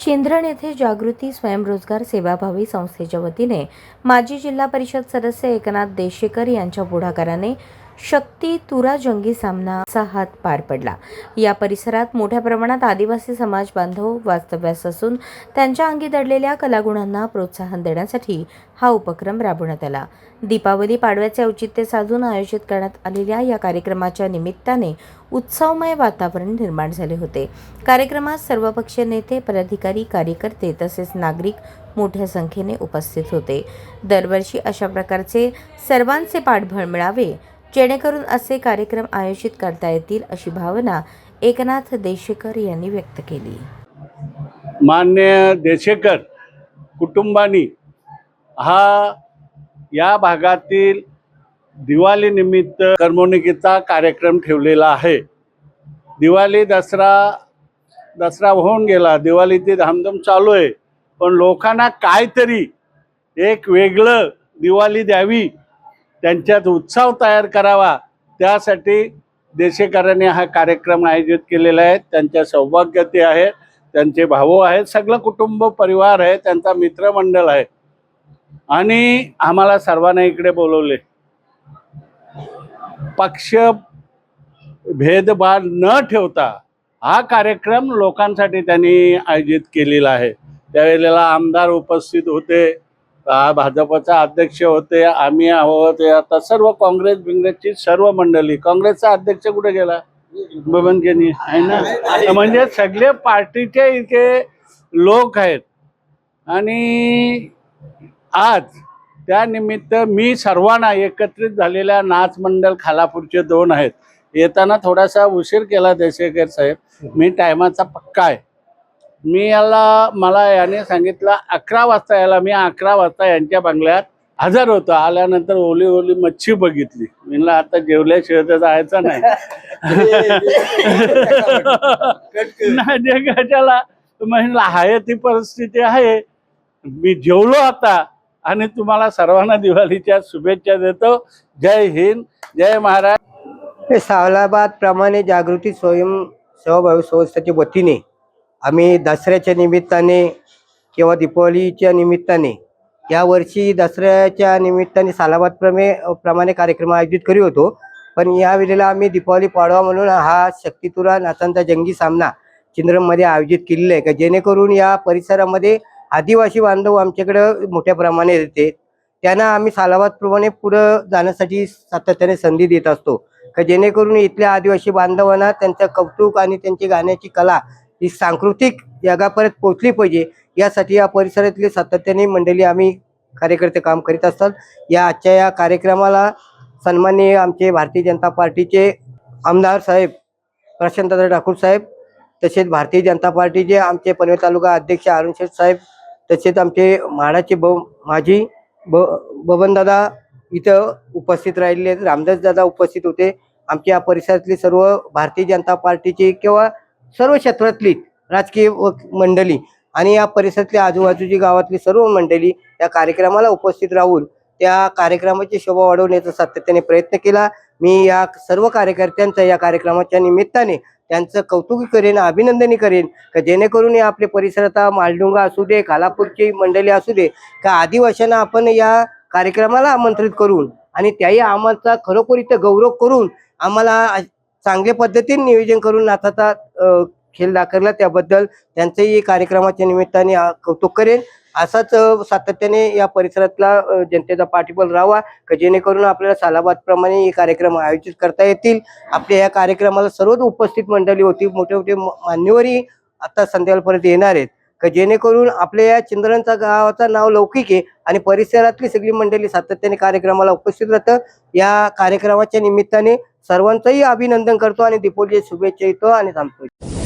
चिंध्रण येथे जागृती स्वयंरोजगार सेवाभावी संस्थेच्या वतीने माजी जिल्हा परिषद सदस्य एकनाथ देशेकर यांच्या पुढाकाराने शक्ती तुरा जंगी सामनाचा हात पार पडला. या परिसरात मोठ्या प्रमाणात आदिवासी समाज बांधव वास्तव्यास असून त्यांच्या अंगी दडलेल्या कलागुणांना प्रोत्साहन देण्यासाठी हा उपक्रम राबवण्यात आला. दीपावली पाडव्याचे औचित्य साधून आयोजित करण्यात आलेल्या या कार्यक्रमाच्या निमित्ताने उत्सवमय वातावरण निर्माण झाले होते. कार्यक्रमात सर्वपक्षीय नेते पदाधिकारी कार्यकर्ते तसेच नागरिक मोठ्या संख्येने उपस्थित होते. दरवर्षी अशा प्रकारचे सर्वांचे पाठबळ मिळावे जेणेकरून असे कार्यक्रम आयोजित करता येतील अशी भावना एकनाथ देशेकर यांनी व्यक्त केली. मान्य देशेकर कुटुंबानी हा या भागातील दिवाळीनिमित्त करमणुकीचा कार्यक्रम ठेवलेला आहे. दिवाळी दसरा दसरा होऊन गेला. दिवाळीची धामधूम चालू आहे. पण लोकांना काहीतरी एक वेगळं दिवाळी द्यावी त्यांच्यात उत्साह तयार करावा. त्यासाठी देशेकरांनी हा कार्यक्रम आयोजित केलेला आहे. त्यांच्या सौभाग्य ते आहे. त्यांचे भाऊ आहेत. सगळं कुटुंब परिवार आहे. त्यांचा मित्रमंडळ आहे. आणि आम्हाला सर्वांना इकडे बोलवले. पक्ष भेदभाव न ठेवता हा कार्यक्रम लोकांसाठी त्यांनी आयोजित केलेला आहे. त्यावेळेला आमदार उपस्थित होते. भाजपचा अध्यक्ष होते आम्ही आहोत आता सर्व काँग्रेस बिंग्रेसची सर्व मंडळी. काँग्रेसचा अध्यक्ष कुठे गेला? बबनकेनी आहे ना? म्हणजे सगळे पार्टीचे इथे लोक आहेत. आणि आज त्यानिमित्त मी सर्वांना एकत्रित झालेल्या नाच मंडळ खालापूरचे दोन आहेत. येताना थोडासा उशीर केला देशेकर साहेब. मी टायमाचा पक्का आहे. मी याला मला याने सांगितलं अकरा वाजता याला मी अकरा वाजता यांच्या बंगल्यात हजर होतो. आल्यानंतर ओली ओली मच्छी बघितली. म्हणलं आता जेवल्याशिवाय तर जायचं नाही. नाही म्हणलं आहे ती परिस्थिती आहे. मी जेवलो आता. आणि तुम्हाला सर्वांना दिवाळीच्या शुभेच्छा देतो. जय हिंद जय महाराज. हे सावलाबाद प्रमाणे जागृती स्वयं सेवाभावी संस्थेच्या वतीने आम्ही दसऱ्याच्या निमित्ताने किंवा दीपावलीच्या निमित्ताने यावर्षी दसऱ्याच्या निमित्ताने सालाबाद प्रमे प्रमाणे कार्यक्रम आयोजित करीत होतो. पण या वेळेला आम्ही दीपावली पाडवा म्हणून हा शक्तितुरा नाचांचा जंगी सामना चिंद्रममध्ये आयोजित केलेला आहे. का जेणेकरून या परिसरामध्ये आदिवासी बांधव आमच्याकडं मोठ्या प्रमाणे येते. त्यांना आम्ही सालाबादप्रमाणे पुढं जाण्यासाठी सातत्याने संधी देत असतो. का जेणेकरून इथल्या आदिवासी बांधवांना त्यांचं कौतुक आणि त्यांची गाण्याची कला ही सांस्कृतिक जगापर्यंत पोहोचली पाहिजे. यासाठी या परिसरातली सातत्याने मंडळी आम्ही कार्यकर्ते काम करीत असतात. या आजच्या या कार्यक्रमाला सन्माननीय आमचे भारतीय जनता पार्टीचे आमदार साहेब प्रशांतदादा ठाकूर साहेब तसेच भारतीय जनता पार्टीचे आमचे पनवेल तालुका अध्यक्ष अरुण शेठ साहेब तसेच आमचे म्हाडाचे ब माजी ब बबनदादा इथं उपस्थित राहिले रामदासदादा रामदास दादा उपस्थित होते. आमच्या या परिसरातले सर्व भारतीय जनता पार्टीचे किंवा सर्व क्षेत्रातली राजकीय व मंडळी आणि या परिसरातली आजूबाजूची गावातली सर्व मंडळी या कार्यक्रमाला उपस्थित राहून त्या कार्यक्रमाची शोभा वाढवण्याचा सातत्याने प्रयत्न केला. मी या सर्व कार्यकर्त्यांचा या कार्यक्रमाच्या निमित्ताने त्यांचं कौतुक करेन अभिनंदनही करेन का जेणेकरून या आपले परिसरात मालडुंगा असू दे कालापूरची मंडळी असू दे का आदिवाशांना आपण या कार्यक्रमाला आमंत्रित करून आणि त्याही आम्हाला खरोखर इथं गौरव करून आम्हाला चांगल्या पद्धतीने नियोजन करून नाचाचा खेळ दाखवला. त्याबद्दल त्यांचंही कार्यक्रमाच्या निमित्ताने कौतुक करेन. असाच सातत्याने या परिसरातला जनतेचा पाठिबल राहावा का जेणेकरून आपल्याला सालाबादप्रमाणे हे कार्यक्रम आयोजित करता येतील. आपल्या या कार्यक्रमाला सर्वच उपस्थित मंडळी होती. मोठे मोठे मान्यवरही आता संध्याकाळपर्यंत येणार आहेत. का जेणेकरून आपल्या या चिंद्रांचा गावाचा नाव लौकिक आहे आणि परिसरातली सगळी मंडळी सातत्याने कार्यक्रमाला उपस्थित राहतं या कार्यक्रमाच्या निमित्ताने सर्वांचंही अभिनंदन करतो आणि दीपोलीच्या शुभेच्छा येतो आणि थांबतो.